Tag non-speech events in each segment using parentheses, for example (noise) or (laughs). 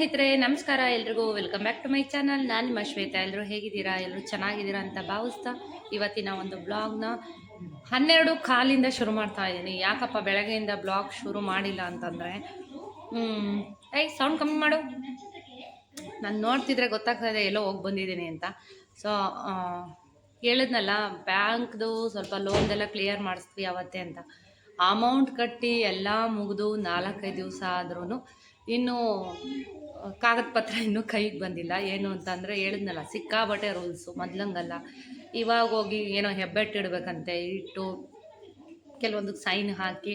ಸ್ನೇಹಿತರೆ, ನಮಸ್ಕಾರ ಎಲ್ರಿಗೂ. Welcome back to my channel ನಾನು ನಿಮ್ಮ ಶ್ವೇತಾ. ಎಲ್ಲರೂ ಹೇಗಿದ್ದೀರಾ? ಎಲ್ಲರೂ ಚೆನ್ನಾಗಿದ್ದೀರಾ ಅಂತ ಭಾವಿಸ್ತಾ ಇವತ್ತಿನ ಒಂದು ಬ್ಲಾಗ್ನ ಹನ್ನೆರಡು ಕಾಲಿಂದ ಶುರು ಮಾಡ್ತಾ ಇದ್ದೀನಿ. ಯಾಕಪ್ಪ ಬೆಳಗ್ಗೆಯಿಂದ ಬ್ಲಾಗ್ ಶುರು ಮಾಡಿಲ್ಲ ಅಂತಂದರೆ ಐ ಸೌಂಡ್ ಕಮ್ಮಿ ಮಾಡು. ನಾನು ನೋಡ್ತಿದ್ರೆ ಗೊತ್ತಾಗ್ತಾ ಇದೆ ಎಲ್ಲೋ ಹೋಗಿ ಬಂದಿದ್ದೀನಿ ಅಂತ. ಸೊ ಹೇಳಿದ್ನಲ್ಲ, ಬ್ಯಾಂಕ್ದು ಸ್ವಲ್ಪ ಲೋನ್ದೆಲ್ಲ ಕ್ಲಿಯರ್ ಮಾಡಿಸ್ತೀವಿ ಅವತ್ತೇ ಅಂತ. ಅಮೌಂಟ್ ಕಟ್ಟಿ ಎಲ್ಲ ಮುಗಿದು ನಾಲ್ಕೈದು ದಿವಸ ಆದ್ರೂ ಇನ್ನೂ ಕಾಗದ ಪತ್ರ ಇನ್ನೂ ಕೈಗೆ ಬಂದಿಲ್ಲ. ಏನು ಅಂತಂದರೆ ಹೇಳಿದ್ನಲ್ಲ ಸಿಕ್ಕಾಬಟ್ಟೆ ರೂಲ್ಸು ಮೊದ್ಲಂಗಲ್ಲ. ಇವಾಗ ಹೋಗಿ ಏನೋ ಹೆಬ್ಬೆಟ್ಟಿಡ್ಬೇಕಂತೆ ಇಟ್ಟು ಕೆಲವೊಂದಕ್ಕೆ ಸೈನ್ ಹಾಕಿ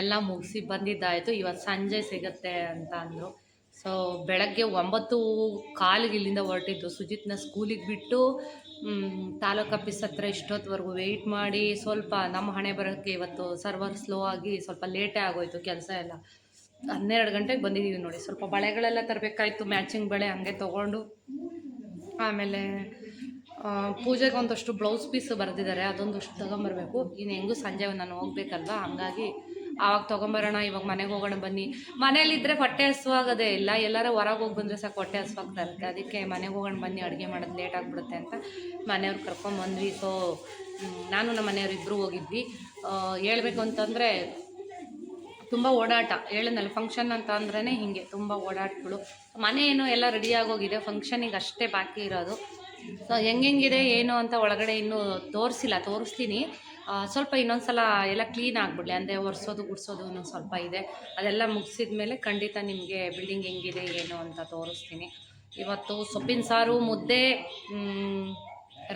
ಎಲ್ಲ ಮುಗಿಸಿ ಬಂದಿದ್ದಾಯಿತು. ಇವತ್ತು ಸಂಜೆ ಸಿಗುತ್ತೆ ಅಂತ ಅಂದರು. ಸೊ ಬೆಳಗ್ಗೆ ಒಂಬತ್ತು ಕಾಲಿಗೆ ಇಲ್ಲಿಂದ ಹೊರಟಿದ್ದು. ಸುಜಿತ್ನ ಸ್ಕೂಲಿಗೆ ಬಿಟ್ಟು ತಾಲೂಕು ಆಫೀಸ್ ಹತ್ರ ಇಷ್ಟೊತ್ತವರೆಗೂ ವೆಯ್ಟ್ ಮಾಡಿ ಸ್ವಲ್ಪ ನಮ್ಮ ಹಣೆ ಬರೋಕ್ಕೆ ಇವತ್ತು ಸರ್ವರ್ ಸ್ಲೋ ಆಗಿ ಸ್ವಲ್ಪ ಲೇಟೇ ಆಗೋಯ್ತು ಕೆಲಸ ಎಲ್ಲ. ಹನ್ನೆರಡು ಗಂಟೆಗೆ ಬಂದಿದ್ದೀವಿ ನೋಡಿ. ಸ್ವಲ್ಪ ಬಳೆಗಳೆಲ್ಲ ತರಬೇಕಾಯ್ತು ಮ್ಯಾಚಿಂಗ್ ಬಳೆ ಹಂಗೆ ತೊಗೊಂಡು. ಆಮೇಲೆ ಪೂಜೆಗೆ ಒಂದಷ್ಟು ಬ್ಲೌಸ್ ಪೀಸ್ ಬರೆದಿದ್ದಾರೆ ಅದೊಂದಷ್ಟು ತೊಗೊಂಬರ್ಬೇಕು. ಇನ್ನು ಹೆಂಗೂ ಸಂಜೆ ನಾನು ಹೋಗ್ಬೇಕಲ್ವಾ? ಹಂಗಾಗಿ ಆವಾಗ ತೊಗೊಂಬರೋಣ, ಇವಾಗ ಮನೆಗೆ ಹೋಗೋಣ, ಬನ್ನಿ. ಮನೇಲಿದ್ದರೆ ಹೊಟ್ಟೆ ಹಸುವಾಗೋದೇ ಇಲ್ಲ. ಎಲ್ಲರೂ ಹೊರಗೆ ಹೋಗಿ ಬಂದರೆ ಸಾಕು ಹೊಟ್ಟೆ ಹಸುವಾಗ್ತಾ ಇರುತ್ತೆ ಅದಕ್ಕೆ ಮನೆಗೆ ಹೋಗೋಣ, ಬನ್ನಿ, ಅಡುಗೆ ಮಾಡೋದು ಲೇಟ್ ಆಗಿಬಿಡುತ್ತೆ ಅಂತ ಮನೆಯವ್ರು ಕರ್ಕೊಂಬಂದ್ವಿ. ಸೊ ನಾನು ನಮ್ಮ ಮನೆಯವ್ರು ಹೋಗಿದ್ವಿ. ಹೇಳ್ಬೇಕು ಅಂತಂದರೆ ತುಂಬ ಓಡಾಟ. ಹೇಳಿದ್ನಲ್ಲ ಫಂಕ್ಷನ್ ಅಂತ ಅಂದ್ರೇ ಹೀಗೆ, ತುಂಬ ಓಡಾಟಗಳು. ಮನೆ ಏನು ಎಲ್ಲ ರೆಡಿ ಆಗೋಗಿದೆ ಫಂಕ್ಷನಿಗೆ ಅಷ್ಟೇ ಬಾಕಿ ಇರೋದು. ಸೊ ಹೆಂಗೆಂಗಿದೆ, ಏನು ಅಂತ ಒಳಗಡೆ ಇನ್ನೂ ತೋರಿಸಿಲ್ಲ, ತೋರಿಸ್ತೀನಿ. ಸ್ವಲ್ಪ ಇನ್ನೊಂದು ಸಲ ಎಲ್ಲ ಕ್ಲೀನ್ ಆಗಿಬಿಡ್ಲಿ, ಅಂದರೆ ಒರೆಸೋದು, ಗುಡಿಸೋದು ಇನ್ನೊಂದು ಸ್ವಲ್ಪ ಇದೆ. ಅದೆಲ್ಲ ಮುಗಿಸಿದ ಮೇಲೆ ಖಂಡಿತ ನಿಮಗೆ ಬಿಲ್ಡಿಂಗ್ ಹೆಂಗಿದೆ, ಏನು ಅಂತ ತೋರಿಸ್ತೀನಿ. ಇವತ್ತು ಸೊಪ್ಪಿನ ಸಾರು, ಮುದ್ದೆ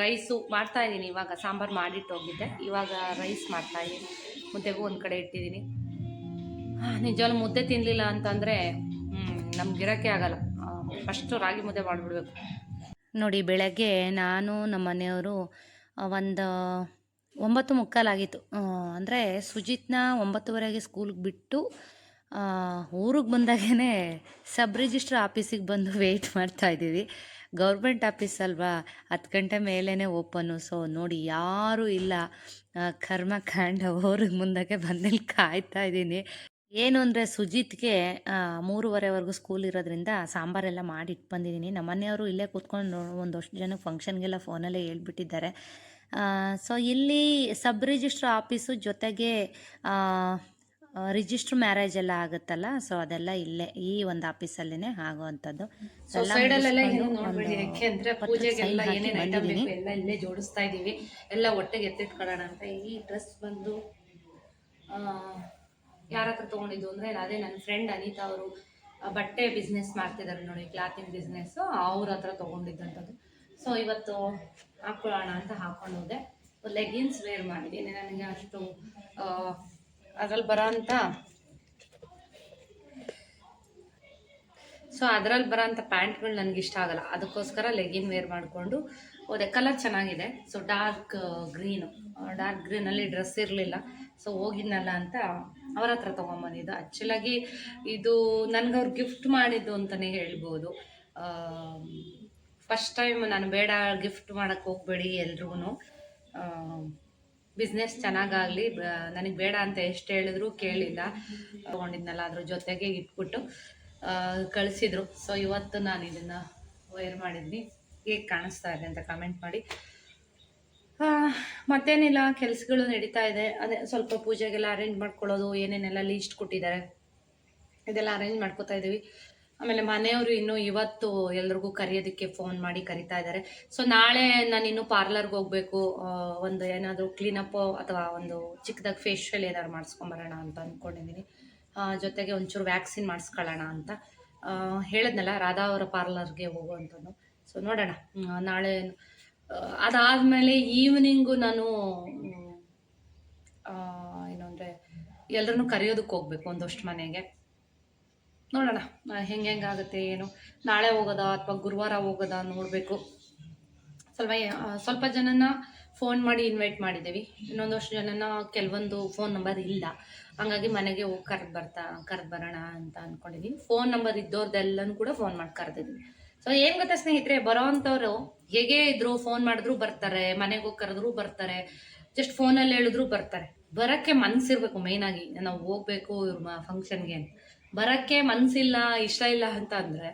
ರೈಸು ಮಾಡ್ತಾಯಿದ್ದೀನಿ ಇವಾಗ. ಸಾಂಬಾರು ಮಾಡಿಟ್ಟು ಹೋಗಿದ್ದೆ. ಇವಾಗ ರೈಸ್ ಮಾಡ್ತಾಯಿದ್ದೀನಿ ಮುದ್ದೆಗೂ ಒಂದು ಕಡೆ ಇಟ್ಟಿದ್ದೀನಿ ನಿಜವಾಗ್ಲೂ ಮುದ್ದೆ ತಿನ್ನಲಿಲ್ಲ ಅಂತಂದರೆ ನಮ್ಗೆ ಇರೋಕ್ಕೆ ಆಗಲ್ಲ. ಫಸ್ಟು ರಾಗಿ ಮುದ್ದೆ ಮಾಡಿಬಿಡ್ಬೇಕು. ನೋಡಿ, ಬೆಳಗ್ಗೆ ನಾನು ನಮ್ಮ ಮನೆಯವರು ಒಂದು, ಒಂಬತ್ತು ಮುಕ್ಕಾಲಾಗಿತ್ತು. ಅಂದರೆ ಸುಜಿತ್ನ ಒಂಬತ್ತುವರೆಗೆ ಸ್ಕೂಲ್ಗೆ ಬಿಟ್ಟು ಊರಿಗೆ ಬಂದಾಗೇ ಸಬ್ ರಿಜಿಸ್ಟ್ರ್ ಆಫೀಸಿಗೆ ಬಂದು ವೆಯ್ಟ್ ಮಾಡ್ತಾ ಇದ್ದೀವಿ. ಗೌರ್ಮೆಂಟ್ ಆಫೀಸ್ ಅಲ್ವಾ? ಹತ್ತು ಗಂಟೆ ಮೇಲೇ ಓಪನ್ನು ಸೊ ನೋಡಿ, ಯಾರೂ ಇಲ್ಲ. ಕರ್ಮಕಾಂಡ ಕರ್ಮ ಕಾಂಡ ಊರಿಗೆ ಮುಂದಕ್ಕೆ ಬಂದಲ್ಲಿ ಕಾಯ್ತಾ ಇದ್ದೀನಿ. ಏನು ಅಂದರೆ ಸುಜಿತ್ಗೆ ಮೂರುವರೆವರೆಗೂ ಸ್ಕೂಲ್ ಇರೋದ್ರಿಂದ ಸಾಂಬಾರೆಲ್ಲ ಮಾಡಿ ಇಟ್ಟು ಬಂದಿದ್ದೀನಿ ನಮ್ಮ ಮನೆಯವರು ಇಲ್ಲೇ ಕೂತ್ಕೊಂಡು ಒಂದಷ್ಟು ಜನಕ್ಕೆ ಫಂಕ್ಷನ್ಗೆಲ್ಲ ಫೋನಲ್ಲೇ ಹೇಳ್ಬಿಟ್ಟಿದ್ದಾರೆ. ಸೊ ಇಲ್ಲಿ ಸಬ್ ರಿಜಿಸ್ಟ್ರ್ ಆಫೀಸು ಜೊತೆಗೆ ರಿಜಿಸ್ಟ್ರ್ ಮ್ಯಾರೇಜ್ ಎಲ್ಲ ಆಗುತ್ತಲ್ಲ ಸೊ ಅದೆಲ್ಲ ಇಲ್ಲೇ ಈ ಒಂದು ಆಫೀಸಲ್ಲೇ ಆಗುವಂಥದ್ದು ಎಲ್ಲ ಇಲ್ಲೇ ಜೋಡಿಸ್ತಾ ಇದ್ದೀವಿ ಎಲ್ಲ ಒಟ್ಟಿಗೆ ಎತ್ತಿಟ್ಕೊಳ್ಳೋಣ ಅಂತ ಈ ಡ್ರೆಸ್ ಬಂದು ಯಾರ ಹತ್ರ ತೊಗೊಂಡಿದ್ದು ಅಂದರೆ ಅದೇ ನನ್ನ ಫ್ರೆಂಡ್ ಅನಿತಾ ಅವರು ಬಟ್ಟೆ ಬಿಸ್ನೆಸ್ ಮಾಡ್ತಿದ್ದಾರೆ ನೋಡಿ ಕ್ಲಾತಿಂಗ್ ಬಿಸ್ನೆಸ್ಸು ಅವ್ರ ಹತ್ರ ತೊಗೊಂಡಿದ್ದಂಥದ್ದು. ಸೊ ಇವತ್ತು ಹಾಕೊಳ್ಳೋಣ ಅಂತ ಹಾಕ್ಕೊಂಡು ಹೋದೆ ಲೆಗಿನ್ಸ್ ವೇರ್ ಮಾಡಿದ್ದೀನಿ ನನಗೆ ಅಷ್ಟು ಅದ್ರಲ್ಲಿ ಬರೋ ಅಂಥ ಸೊ ಅದರಲ್ಲಿ ಬರೋಂಥ ಪ್ಯಾಂಟ್ಗಳು ನನಗೆ ಇಷ್ಟ ಆಗಲ್ಲ. ಅದಕ್ಕೋಸ್ಕರ ಲೆಗಿನ್ ವೇರ್ ಮಾಡಿಕೊಂಡು ಹೋದೆ. ಕಲರ್ ಚೆನ್ನಾಗಿದೆ. ಸೊ ಡಾರ್ಕ್ ಗ್ರೀನು ಡಾರ್ಕ್ ಗ್ರೀನಲ್ಲಿ ಡ್ರೆಸ್ ಇರಲಿಲ್ಲ. ಸೊ ಹೋಗಿದ್ನಲ್ಲ ಅಂತ ಅವ್ರ ಹತ್ರ ತೊಗೊಂಬಂದಿದ್ದು. ಆ್ಯಕ್ಚುಲಾಗಿ ಇದು ನನಗೆ ಅವ್ರು ಗಿಫ್ಟ್ ಮಾಡಿದ್ದು ಅಂತಲೇ ಹೇಳ್ಬೋದು. ಫಸ್ಟ್ ಟೈಮ್ ನಾನು ಬೇಡ ಗಿಫ್ಟ್ ಮಾಡೋಕ್ಕೆ ಹೋಗಬೇಡಿ ಎಲ್ರಿಗೂ ಬಿಸ್ನೆಸ್ ಚೆನ್ನಾಗಾಗಲಿ ನನಗೆ ಬೇಡ ಅಂತ ಎಷ್ಟು ಹೇಳಿದ್ರು ಕೇಳಿಲ್ಲ. ತೊಗೊಂಡಿದ್ನಲ್ಲ ಅದ್ರ ಜೊತೆಗೆ ಇಟ್ಬಿಟ್ಟು ಕಳಿಸಿದ್ರು. ಸೊ ಇವತ್ತು ನಾನು ಇದನ್ನು ವೇರ್ ಮಾಡಿದ್ನಿ. ಹೇಗೆ ಕಾಣಿಸ್ತಾ ಇದೆ ಅಂತ ಕಮೆಂಟ್ ಮಾಡಿ. ಮತ್ತೇನಿಲ್ಲ, ಕೆಲಸಗಳು ನಡೀತಾ ಇದೆ. ಅದೇ ಸ್ವಲ್ಪ ಪೂಜೆಗೆಲ್ಲ ಅರೇಂಜ್ ಮಾಡ್ಕೊಳ್ಳೋದು, ಏನೇನೆಲ್ಲ ಲೀಸ್ಟ್ ಕೊಟ್ಟಿದ್ದಾರೆ. ಇದೆಲ್ಲ ಅರೇಂಜ್ ಮಾಡ್ಕೋತಾ ಇದ್ದೀವಿ ಆಮೇಲೆ ಮನೆಯವರು ಇನ್ನೂ ಇವತ್ತು ಎಲ್ರಿಗೂ ಕರೆಯೋದಕ್ಕೆ ಫೋನ್ ಮಾಡಿ ಕರಿತಾ ಇದ್ದಾರೆ. ಸೊ ನಾಳೆ ನಾನು ಇನ್ನು ಪಾರ್ಲರ್ಗೆ ಹೋಗಬೇಕು. ಒಂದು ಏನಾದರೂ ಕ್ಲೀನಪ್ಪು ಅಥವಾ ಒಂದು ಚಿಕ್ಕದಾಗಿ ಫೇಶಿಯಲ್ ಏನಾದ್ರು ಮಾಡಿಸ್ಕೊಂಬರೋಣ ಅಂತ ಅಂದ್ಕೊಂಡಿದ್ದೀನಿ ಜೊತೆಗೆ ಒಂಚೂರು ವ್ಯಾಕ್ಸಿನ್ ಮಾಡಿಸ್ಕೊಳ್ಳೋಣ ಅಂತ. ಹೇಳಿದ್ನಲ್ಲ, ರಾಧಾ ಅವರ ಪಾರ್ಲರ್ಗೆ ಹೋಗುವಂಥದ್ದು ಸೊ ನೋಡೋಣ. ನಾಳೆ ಅದಾದಮೇಲೆ ಈವ್ನಿಂಗು ನಾನು ಏನು ಅಂದರೆ ಎಲ್ಲರನ್ನೂ ಕರೆಯೋದಕ್ಕೆ ಹೋಗ್ಬೇಕು ಒಂದಷ್ಟು ಮನೆಗೆ. ನೋಡೋಣ ಹೆಂಗೆ ಹೆಂಗಾಗುತ್ತೆ ಏನು, ನಾಳೆ ಹೋಗೋದಾ ಅಥವಾ ಗುರುವಾರ ಹೋಗೋದಾ ನೋಡಬೇಕು. ಸ್ವಲ್ಪ ಸ್ವಲ್ಪ ಜನನ ಫೋನ್ ಮಾಡಿ ಇನ್ವೈಟ್ ಮಾಡಿದ್ದೀವಿ. ಇನ್ನೊಂದಷ್ಟು ಜನನ ಕೆಲವೊಂದು ಫೋನ್ ನಂಬರ್ ಇಲ್ಲ. ಹಂಗಾಗಿ ಮನೆಗೆ ಹೋಗಿ ಕರೆದು ಬರ್ತಾ, ಕರೆದು ಬರೋಣ ಅಂತ ಅಂದ್ಕೊಂಡಿದ್ದೀನಿ ಫೋನ್ ನಂಬರ್ ಇದ್ದೋರ್ದೆಲ್ಲನೂ ಕೂಡ ಫೋನ್ ಮಾಡಿ ಕರೆದಿದ್ದೀವಿ ಸೊ ಏನು ಗೊತ್ತಾ ಸ್ನೇಹಿತರೆ ಬರೋ ಹೇಗೆ ಇದ್ರು ಫೋನ್ ಮಾಡಿದ್ರು ಬರ್ತಾರೆ, ಮನೆಗೆ ಹೋಗಿ ಕರೆದ್ರು ಬರ್ತಾರೆ ಜಸ್ಟ್ ಫೋನಲ್ಲಿ ಹೇಳಿದ್ರು ಬರ್ತಾರೆ. ಬರೋಕ್ಕೆ ಮನಸ್ಸಿರ್ಬೇಕು ಮೇಯ್ನಾಗಿ ನಾವು ಹೋಗ್ಬೇಕು ಇವ್ರ ಫಂಕ್ಷನ್ಗೆ ಅಂತ. ಬರೋಕ್ಕೆ ಮನಸ್ಸಿಲ್ಲ ಇಷ್ಟ ಇಲ್ಲ ಅಂತ ಅಂದರೆ,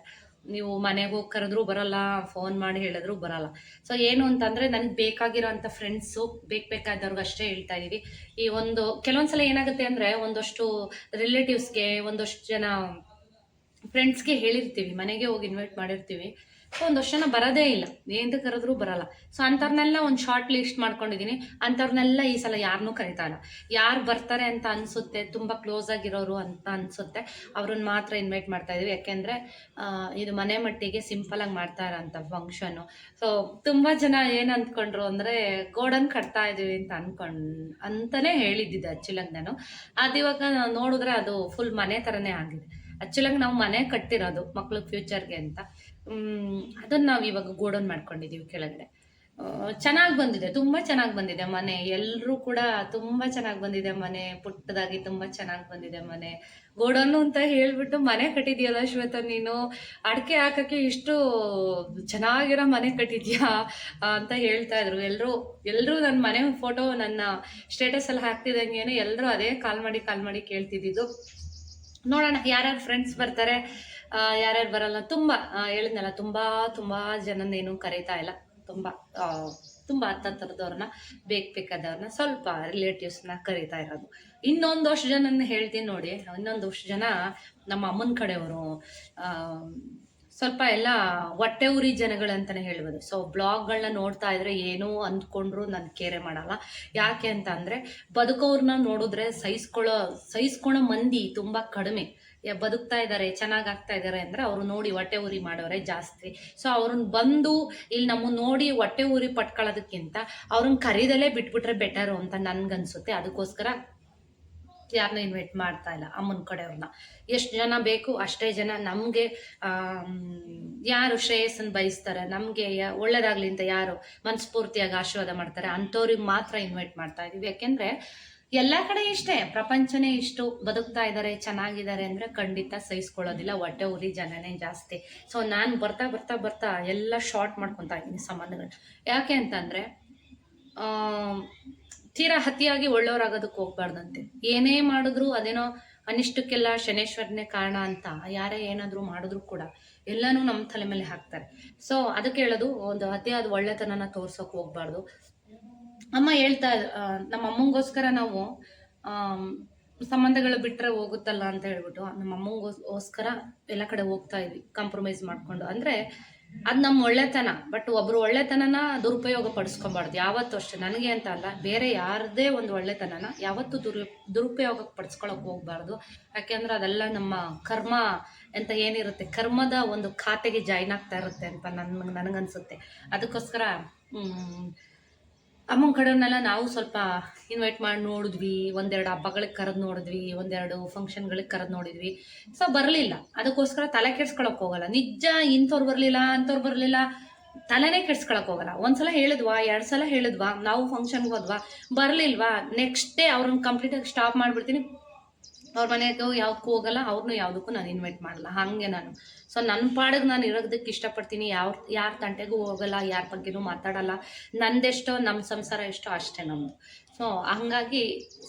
ನೀವು ಮನೆಗೆ ಹೋಗಿ ಕರೆದ್ರೂ ಬರಲ್ಲ ಫೋನ್ ಮಾಡಿ ಹೇಳಿದ್ರು ಬರಲ್ಲ. ಸೊ ಏನು ಅಂತಂದರೆ, ನನಗೆ ಬೇಕಾಗಿರೋಂಥ ಫ್ರೆಂಡ್ಸು ಬೇಕು ಬೇಕಾದವ್ರಿಗೆ ಅಷ್ಟೇ ಹೇಳ್ತಾ ಇದ್ದೀವಿ ಈ ಒಂದು, ಕೆಲವೊಂದ್ಸಲ ಏನಾಗುತ್ತೆ ಅಂದರೆ, ಒಂದಷ್ಟು ರಿಲೇಟಿವ್ಸ್ಗೆ ಒಂದಷ್ಟು ಜನ ಫ್ರೆಂಡ್ಸ್ಗೆ ಹೇಳಿರ್ತೀವಿ, ಮನೆಗೆ ಹೋಗಿ ಇನ್ವೈಟ್ ಮಾಡಿರ್ತೀವಿ. ಸೊ ಒಂದು ವರ್ಷನ ಬರೋದೇ ಇಲ್ಲ. ಏನು ಕರೆದ್ರೂ ಬರಲ್ಲ. ಸೊ ಅಂಥವ್ರನ್ನೆಲ್ಲ ಒಂದು ಶಾರ್ಟ್ ಲಿಸ್ಟ್ ಮಾಡ್ಕೊಂಡಿದ್ದೀನಿ ಅಂಥವ್ರನ್ನೆಲ್ಲ ಈ ಸಲ ಯಾರನ್ನೂ ಕರಿತಾ ಇಲ್ಲ. ಯಾರು ಬರ್ತಾರೆ ಅಂತ ಅನಿಸುತ್ತೆ, ತುಂಬ ಕ್ಲೋಸ್ ಆಗಿರೋರು ಅಂತ ಅನಿಸುತ್ತೆ ಅವ್ರನ್ನ ಮಾತ್ರ ಇನ್ವೈಟ್ ಮಾಡ್ತಾ ಇದೀವಿ. ಯಾಕೆಂದರೆ ಇದು ಮನೆ ಮಟ್ಟಿಗೆ ಸಿಂಪಲಾಗಿ ಮಾಡ್ತಾ ಇರೋಂಥ ಫಂಕ್ಷನ್ನು ಸೊ ತುಂಬ ಜನ ಏನು ಅಂದ್ಕೊಂಡ್ರು ಅಂದರೆ, ಗೋಡನ್ ಕಟ್ತಾ ಇದ್ದೀವಿ ಅಂತ ಅಂದ್ಕೊಂಡು ಅಂತಲೇ ಹೇಳಿದ್ದಿದ್ದೆ ಆ್ಯಕ್ಚುಲಾಗಿ ನಾನು ಅದು ಇವಾಗ ನೋಡಿದ್ರೆ ಅದು ಫುಲ್ ಮನೆ ಥರನೇ ಆಗಿದೆ. ಆ್ಯಕ್ಚುಲಾಗಿ ನಾವು ಮನೆ ಕಟ್ಟಿರೋದು ಮಕ್ಳ ಫ್ಯೂಚರ್ಗೆ ಅಂತ. ಅದನ್ನ ನಾವು ಇವಾಗ ಗೋಡನ್ ಮಾಡ್ಕೊಂಡಿದ್ದೀವಿ ಕೆಳಗಡೆ. ಚೆನ್ನಾಗಿ ಬಂದಿದೆ, ತುಂಬಾ ಚೆನ್ನಾಗಿ ಬಂದಿದೆ ಮನೆ. ಎಲ್ಲರೂ ಕೂಡ ತುಂಬಾ ಚೆನ್ನಾಗಿ ಬಂದಿದೆ ಮನೆ. ಪುಟ್ಟದಾಗಿ ತುಂಬಾ ಚೆನ್ನಾಗಿ ಬಂದಿದೆ ಮನೆ. ಗೋಡನ್ನು ಅಂತ ಹೇಳ್ಬಿಟ್ಟು ಮನೆ ಕಟ್ಟಿದ್ಯಲ್ಲ ಶ್ವೇತ ನೀನು? ಅಡಿಕೆ ಹಾಕಕ್ಕೆ ಇಷ್ಟು ಚೆನ್ನಾಗಿರೋ ಮನೆ ಕಟ್ಟಿದ್ಯಾ? ಅಂತ ಹೇಳ್ತಾ ಇದ್ರು. ಎಲ್ಲರೂ ಎಲ್ಲರೂ ನನ್ನ ಮನೆ ಫೋಟೋ ನನ್ನ ಸ್ಟೇಟಸಲ್ಲಿ ಹಾಕ್ತಿದ್ದಂಗೆ ಎಲ್ಲರೂ ಅದೇ ಕಾಲ್ ಮಾಡಿ ಕಾಲ್ ಮಾಡಿ ಕೇಳ್ತಿದ್ದಿದ್ದು. ನೋಡೋಣ, ಯಾರ್ಯಾರು ಫ್ರೆಂಡ್ಸ್ ಬರ್ತಾರೆ ಯಾರ್ಯಾರು ಬರಲ್ಲ, ತುಂಬ ಹೇಳಿದ್ನಲ್ಲ, ತುಂಬ ತುಂಬ ಜನನೇನು ಕರೀತಾ ಇಲ್ಲ. ತುಂಬ ತುಂಬ ಹತ್ತತ್ರದವ್ರನ್ನ ಬೇಕು ಬೇಕಾದವ್ರನ್ನ, ಸ್ವಲ್ಪ ರಿಲೇಟಿವ್ಸ್ನ ಕರೀತಾ ಇರೋದು. ಇನ್ನೊಂದಷ್ಟು ಜನನ ಹೇಳ್ತೀನಿ ನೋಡಿ ಇನ್ನೊಂದಷ್ಟು ಜನ ನಮ್ಮ ಅಮ್ಮನ ಕಡೆಯವರು ಸ್ವಲ್ಪ ಎಲ್ಲ ಹೊಟ್ಟೆ ಉರಿ ಜನಗಳಂತಲೇ ಹೇಳ್ಬೋದು. ಸೊ ಬ್ಲಾಗ್ಗಳನ್ನ ನೋಡ್ತಾ ಇದ್ರೆ ಏನೋ ಅಂದ್ಕೊಂಡ್ರು ನಾನು ಕೇರೆ ಮಾಡಲ್ಲ. ಯಾಕೆ ಅಂತ ಅಂದರೆ, ಬದುಕೋರ್ನ ನೋಡಿದ್ರೆ ಸಹಿಸ್ಕೊಳ್ಳೋ ಸಹಿಸ್ಕೊಳ್ಳೋ ಮಂದಿ ತುಂಬ ಕಡಿಮೆ. ಬದುಕ್ತಾ ಇದ್ದಾರೆ ಚೆನ್ನಾಗಿ ಆಗ್ತಾ ಇದ್ದಾರೆ ಅಂದರೆ ಅವರು ನೋಡಿ ಹೊಟ್ಟೆ ಉರಿ ಮಾಡೋರೆ ಜಾಸ್ತಿ. ಸೊ ಅವ್ರನ್ನ ಬಂದು ಇಲ್ಲಿ ನಮ್ಮನ್ನು ನೋಡಿ ಹೊಟ್ಟೆ ಉರಿ ಪಟ್ಕೊಳ್ಳೋದಕ್ಕಿಂತ ಅವ್ರನ್ನ ಕರೀದಲ್ಲೇ ಬಿಟ್ಬಿಟ್ರೆ ಬೆಟರು ಅಂತ ನನ್ಗನ್ಸುತ್ತೆ. ಅದಕ್ಕೋಸ್ಕರ ಯಾರನ್ನ ಇನ್ವೈಟ್ ಮಾಡ್ತಾ ಇಲ್ಲ, ಅಮ್ಮನ ಕಡೆಯವ್ರನ್ನ. ಎಷ್ಟು ಜನ ಬೇಕು ಅಷ್ಟೇ ಜನ ನಮಗೆ ಯಾರು ಶ್ರೇಯಸ್ಸನ್ನು ಬಯಸ್ತಾರೆ, ನಮಗೆ ಒಳ್ಳೇದಾಗ್ಲಿ ಅಂತ ಯಾರು ಮನಸ್ಫೂರ್ತಿಯಾಗಿ ಆಶೀರ್ವಾದ ಮಾಡ್ತಾರೆ, ಅಂಥವ್ರಿಗೆ ಮಾತ್ರ ಇನ್ವೈಟ್ ಮಾಡ್ತಾ ಇದೀವಿ ಯಾಕೆಂದ್ರೆ ಎಲ್ಲ ಕಡೆ ಇಷ್ಟೇ, ಪ್ರಪಂಚನೇ ಇಷ್ಟು ಬದುಕ್ತಾ ಇದ್ದಾರೆ, ಚೆನ್ನಾಗಿದ್ದಾರೆ ಅಂದರೆ ಖಂಡಿತ ಸಹಿಸ್ಕೊಳ್ಳೋದಿಲ್ಲ, ಹೊಟ್ಟೆ ಉರಿ ಜನನೇ ಜಾಸ್ತಿ. ಸೊ ನಾನು ಬರ್ತಾ ಬರ್ತಾ ಬರ್ತಾ ಎಲ್ಲ ಶಾರ್ಟ್ ಮಾಡ್ಕೊತಾ ಇದ್ದೀನಿ ಸಂಬಂಧಗಳು. ಯಾಕೆ ಅಂತಂದರೆ ತೀರಾ ಅತಿಯಾಗಿ ಒಳ್ಳೆಯವರಾಗೋದಕ್ಕೆ ಹೋಗ್ಬಾರ್ದಂತೆ. ಏನೇ ಮಾಡಿದ್ರು ಅದೇನೋ ಅನಿಷ್ಟಕ್ಕೆಲ್ಲ ಶನೇಶ್ವರನೇ ಕಾರಣ ಅಂತ ಯಾರೇ ಏನಾದರೂ ಮಾಡಿದ್ರು ಕೂಡ ಎಲ್ಲನೂ ನಮ್ಮ ತಲೆ ಮೇಲೆ ಹಾಕ್ತಾರೆ. ಸೊ ಅದಕ್ಕೆ ಹೇಳೋದು, ಒಂದು ಅತಿಯಾದ ಒಳ್ಳೆತನನ ತೋರ್ಸೋಕೆ ಹೋಗ್ಬಾರ್ದು. ಅಮ್ಮ ಹೇಳ್ತಾ ನಮ್ಮ ಅಮ್ಮಂಗೋಸ್ಕರ ನಾವು ಸಂಬಂಧಗಳು ಬಿಟ್ಟರೆ ಹೋಗುತ್ತಲ್ಲ ಅಂತ ಹೇಳ್ಬಿಟ್ಟು ನಮ್ಮ ಅಮ್ಮಂಗೋಸ್ಕರ ಎಲ್ಲ ಕಡೆ ಹೋಗ್ತಾ ಇದ್ವಿ ಕಾಂಪ್ರಮೈಸ್ ಮಾಡ್ಕೊಂಡು. ಅಂದರೆ ಅದು ನಮ್ಮ ಒಳ್ಳೆತನ. ಬಟ್ ಒಬ್ರು ಒಳ್ಳೆತನನ ದುರುಪಯೋಗ ಪಡಿಸ್ಕೊಬಾರ್ದು ಯಾವತ್ತೂ ಅಷ್ಟೇ. ನನಗೆ ಅಂತ ಅಲ್ಲ, ಬೇರೆ ಯಾರದೇ ಒಂದು ಒಳ್ಳೆತನನ ಯಾವತ್ತೂ ದುರು ದುರುಪಯೋಗಕ್ಕೆ ಪಡಿಸ್ಕೊಳಕ್ಕೆ ಹೋಗ್ಬಾರ್ದು. ಯಾಕೆಂದ್ರೆ ಅದೆಲ್ಲ ನಮ್ಮ ಕರ್ಮ ಅಂತ ಏನಿರುತ್ತೆ? ಕರ್ಮದ ಒಂದು ಖಾತೆಗೆ ಜಾಯ್ನ್ ಆಗ್ತಾ ಇರುತ್ತೆ ಅಂತ ನನ್ಗೆ, ನನಗನ್ಸುತ್ತೆ. ಅದಕ್ಕೋಸ್ಕರ ಅಮ್ಮನ ಕಡೆಯವ್ರನ್ನೆಲ್ಲ ನಾವು ಸ್ವಲ್ಪ ಇನ್ವೈಟ್ ಮಾಡಿ ನೋಡಿದ್ವಿ. ಒಂದೆರಡು ಹಬ್ಬಗಳಿಗೆ ಕರೆದು ನೋಡಿದ್ವಿ. ಒಂದೆರಡು ಫಂಕ್ಷನ್ಗಳಿಗೆ ಕರೆದು ನೋಡಿದ್ವಿ. ಸೊ ಬರಲಿಲ್ಲ. ಅದಕ್ಕೋಸ್ಕರ ತಲೆ ಕೆಡ್ಸ್ಕೊಳಕ್ ಹೋಗಲ್ಲ. ನಿಜ ಇಂಥವ್ರು ಬರಲಿಲ್ಲ, ಅಂಥವ್ರು ಬರಲಿಲ್ಲ, ತಲೆನೇ ಕೆಡ್ಸ್ಕೊಳಕ್ ಹೋಗಲ್ಲ. ಒಂದ್ಸಲ ಹೇಳಿದ್ವಾ, ಎರಡು ಸಲ ಹೇಳಿದ್ವಾ, ನಾವು ಫಂಕ್ಷನ್ಗೆ ಹೋದ್ವಾ, ಬರಲಿಲ್ವಾ? ನೆಕ್ಸ್ಟ್ ಡೇ ಅವ್ರನ್ನ ಕಂಪ್ಲೀಟಾಗಿ ಸ್ಟಾಪ್ ಮಾಡಿಬಿಡ್ತೀನಿ. ಅವ್ರ ಮನೆಗೂ ಯಾವ್ದಕ್ಕೂ ಹೋಗಲ್ಲ ಅವ್ರನ್ನೂ ಯಾವುದಕ್ಕೂ ನಾನು ಇನ್ವೈಟ್ ಮಾಡಲ್ಲ ಹಾಗೆ ನಾನು. ಸೊ ನನ್ನ ಪಾಡಿಗೆ ನಾನು ಇರೋದಕ್ಕೆ ಇಷ್ಟಪಡ್ತೀನಿ. ಯಾವ ಯಾರ ತಂಟೆಗೂ ಹೋಗಲ್ಲ, ಯಾರ ಬಗ್ಗೆನೂ ಮಾತಾಡಲ್ಲ. ನಂದೆಷ್ಟೋ ನಮ್ಮ ಸಂಸಾರ ಎಷ್ಟೋ ಅಷ್ಟೇ ನಮ್ಮದು ಸೊ ಹಂಗಾಗಿ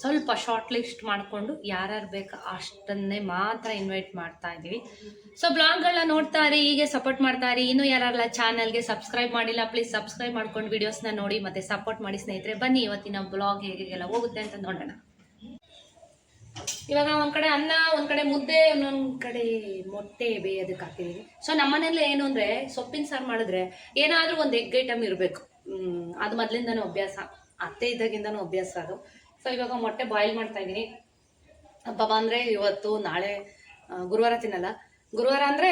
ಸ್ವಲ್ಪ ಶಾರ್ಟ್ ಲಿಸ್ಟ್ ಮಾಡಿಕೊಂಡು ಯಾರ್ಯಾರು ಬೇಕೋ ಅಷ್ಟನ್ನೇ ಮಾತ್ರ ಇನ್ವೈಟ್ ಮಾಡ್ತಾ ಇದ್ದೀವಿ ಸೊ ಬ್ಲಾಗ್ಗಳನ್ನ ನೋಡ್ತಾ ಇರಿ ಹೀಗೆ ಸಪೋರ್ಟ್ ಮಾಡ್ತಾ ಇರಿ ಇನ್ನೂ ಯಾರಲ್ಲ ಚಾನಲ್ಗೆ ಸಬ್ಸ್ಕ್ರೈಬ್ ಮಾಡಿಲ್ಲ ಪ್ಲೀಸ್ ಸಬ್ಸ್ಕ್ರೈಬ್ ಮಾಡ್ಕೊಂಡು ವೀಡಿಯೋಸ್ನ ನೋಡಿ ಮತ್ತೆ ಸಪೋರ್ಟ್ ಮಾಡಿ ಸ್ನೇಹಿತರೆ. ಬನ್ನಿ ಇವತ್ತಿನ ಬ್ಲಾಗ್ ಹೇಗೆಲ್ಲ ಹೋಗುತ್ತೆ ಅಂತ ನೋಡೋಣ. ಇವಾಗ ಒಂದ್ ಕಡೆ ಅನ್ನ ಒಂದ್ ಕಡೆ ಮುದ್ದೆ ಒಂದೊಂದ್ ಕಡೆ ಮೊಟ್ಟೆ ಬೇಯೋದಕ್ಕೆ ಹಾಕಿದೀವಿ ಸೊ ನಮ್ಮನೇಲಿ ಏನು ಅಂದ್ರೆ ಸೊಪ್ಪಿನ ಸಾರು ಮಾಡಿದ್ರೆ ಏನಾದ್ರೂ ಒಂದು ಎಗ್ ಐಟಮ್ ಇರಬೇಕು. ಅದು ಮೊದ್ಲಿಂದಾನು ಅಭ್ಯಾಸ ಅತ್ತೆ ಇದ್ದಾಗಿಂದಾನು ಅಭ್ಯಾಸ ಅದು. ಸೊ ಇವಾಗ ಮೊಟ್ಟೆ ಬಾಯ್ಲ್ ಮಾಡ್ತಾ ಇದೀನಿ. ಹಬ್ಬ ಅಂದ್ರೆ ಇವತ್ತು ನಾಳೆ ಗುರುವಾರ ತಿನ್ನಲ್ಲ. ಗುರುವಾರ ಅಂದ್ರೆ